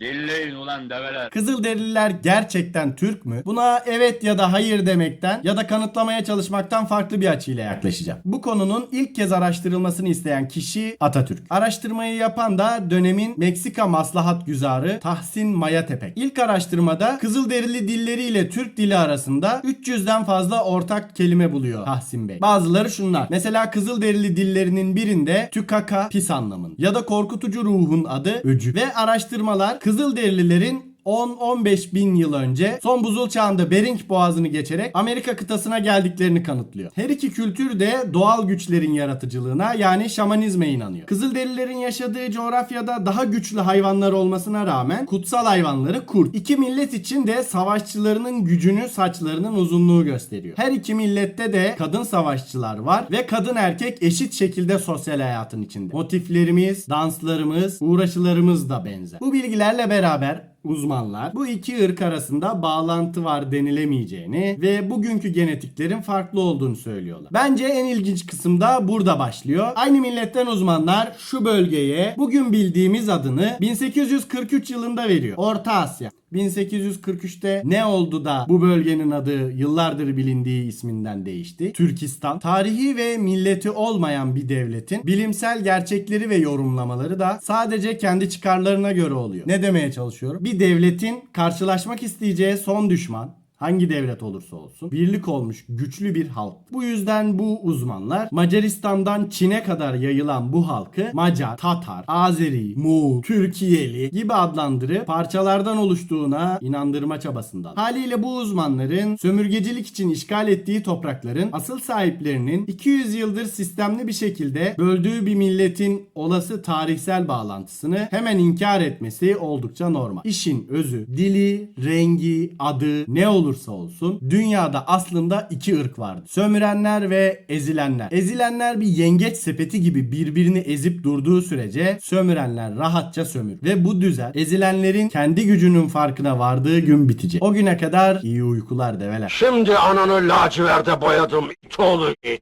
Dinleyin ulan develer. Kızılderililer gerçekten Türk mü? Buna evet ya da hayır demekten ya da kanıtlamaya çalışmaktan farklı bir açıyla yaklaşacağım. Bu konunun ilk kez araştırılmasını isteyen kişi Atatürk. Araştırmayı yapan da dönemin Meksika maslahat güzarı Tahsin Mayatepek. İlk araştırmada Kızılderili dilleriyle Türk dili arasında 300'den fazla ortak kelime buluyor Tahsin Bey. Bazıları şunlar. Mesela Kızılderili dillerinin birinde tükaka pis anlamın ya da korkutucu ruhun adı öcü ve araştırmalar Kızılderililerin 10-15 bin yıl önce son buzul çağında Bering Boğazı'nı geçerek Amerika kıtasına geldiklerini kanıtlıyor. Her iki kültür de doğal güçlerin yaratıcılığına yani şamanizme inanıyor. Kızılderililerin yaşadığı coğrafyada daha güçlü hayvanlar olmasına rağmen kutsal hayvanları kurt. İki millet için de savaşçılarının gücünü saçlarının uzunluğu gösteriyor. Her iki millette de kadın savaşçılar var ve kadın erkek eşit şekilde sosyal hayatın içinde. Motiflerimiz, danslarımız, uğraşılarımız da benzer. Bu bilgilerle beraber uzmanlar bu iki ırk arasında bağlantı var denilemeyeceğini ve bugünkü genetiklerin farklı olduğunu söylüyorlar. Bence en ilginç kısım da burada başlıyor. Aynı milletten uzmanlar şu bölgeye bugün bildiğimiz adını 1843 yılında veriyor. Orta Asya. 1843'te ne oldu da bu bölgenin adı yıllardır bilindiği isminden değişti? Türkistan. Tarihi ve milleti olmayan bir devletin bilimsel gerçekleri ve yorumlamaları da sadece kendi çıkarlarına göre oluyor. Ne demeye çalışıyorum? Bir devletin karşılaşmak isteyeceği son düşman Hangi devlet olursa olsun birlik olmuş güçlü bir halk. Bu yüzden bu uzmanlar Macaristan'dan Çin'e kadar yayılan bu halkı Macar, Tatar, Azeri, Moğol, Türkiyeli gibi adlandırıp parçalardan oluştuğuna inandırma çabasında. Haliyle bu uzmanların sömürgecilik için işgal ettiği toprakların asıl sahiplerinin 200 yıldır sistemli bir şekilde böldüğü bir milletin olası tarihsel bağlantısını hemen inkar etmesi oldukça normal. İşin özü, dili, rengi, adı ne olursa olsun dünyada aslında iki ırk vardı. Sömürenler ve ezilenler. Ezilenler bir yengeç sepeti gibi birbirini ezip durduğu sürece sömürenler rahatça sömür. Ve bu düzen ezilenlerin kendi gücünün farkına vardığı gün bitecek. O güne kadar iyi uykular develer. Şimdi ananı laciverde boyadım it oğlu it.